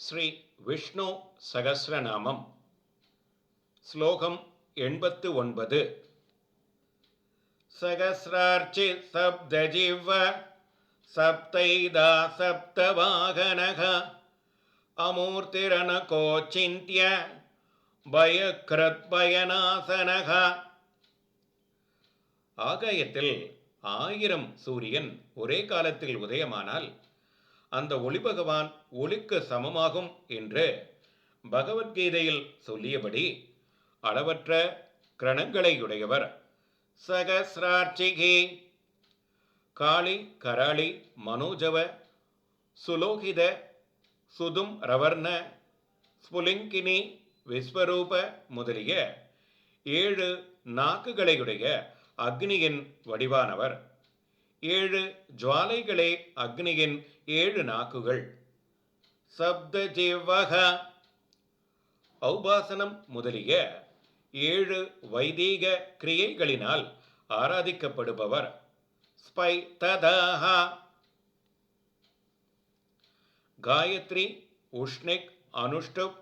ஸ்ரீ விஷ்ணு சகசிரநாமம். ஸ்லோகம் எண்பத்து ஒன்பது சகசிரார்ச்சி சப்தஜிவ சப்தைதா சப்தவாகனக அமூர்த்திரன கோச்சிந்திய பயக்ரத் ஆகாயத்தில் ஆயிரம் சூரியன் ஒரே காலத்தில் உதயமானால் அந்த ஒளி பகவான் ஒளிக்கு சமமாகும் என்று பகவத்கீதையில் சொல்லியபடி அளவற்ற கிரணங்களையுடையவர் சகசிரார்ச்சிகி காளி கராளி மனோஜவ சுலோகித சுதும் ரவர்ண ஸ்புலிங்கினி விஸ்வரூப முதலிய ஏழு நாக்குகளையுடைய அக்னியின் வடிவானவர். ஏழு ஜுவாலைகளே அக்னியின் ஏழு நாக்குகள். சப்த ஜீவக ஔபாசனம் முதலிய ஏழு வைதீக கிரியைகளினால் ஆராதிக்கப்படுபவர் ஸ்பை ததஹா. காயத்ரி உஷ்ணிக் அனுஷ்டுப்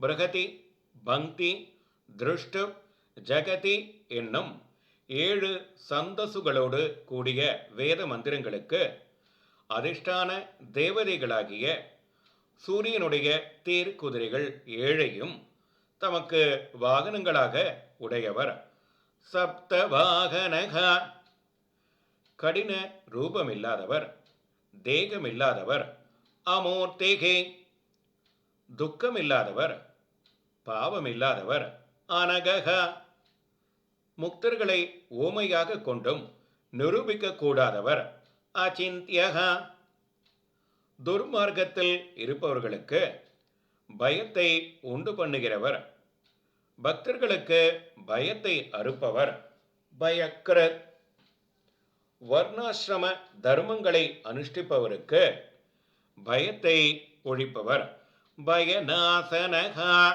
பிரகதி பங்கி திருஷ்டுப் ஜகதி என்னும் ஏழு சந்தசுகளோடு கூடிய வேத மந்திரங்களுக்கு அதிர்ஷ்டான தேவதைகளாகிய சூரியனுடைய தேர் குதிரைகள் ஏழையும் தமக்கு வாகனங்களாக உடையவர். சப்த வாகனக. கடின ரூபமில்லாதவர் தேகமில்லாதவர் அமோர்த்தேகே. துக்கமில்லாதவர் பாவமில்லாதவர் அனகக. முக்தர்களை ஓமையாக கொண்டும் நிரூபிக்க கூடாதவர். அச்சிந்தியகா. துர்மார்க்கத்தில் இருப்பவர்களுக்கு பயத்தை உண்டு பண்ணுகிறவர். பக்தர்களுக்கு பயத்தை அறுப்பவர். பயக்ரத். வர்ணாசிரம தர்மங்களை அனுஷ்டிப்பவருக்கு பயத்தை ஒழிப்பவர். பயநாசனகா.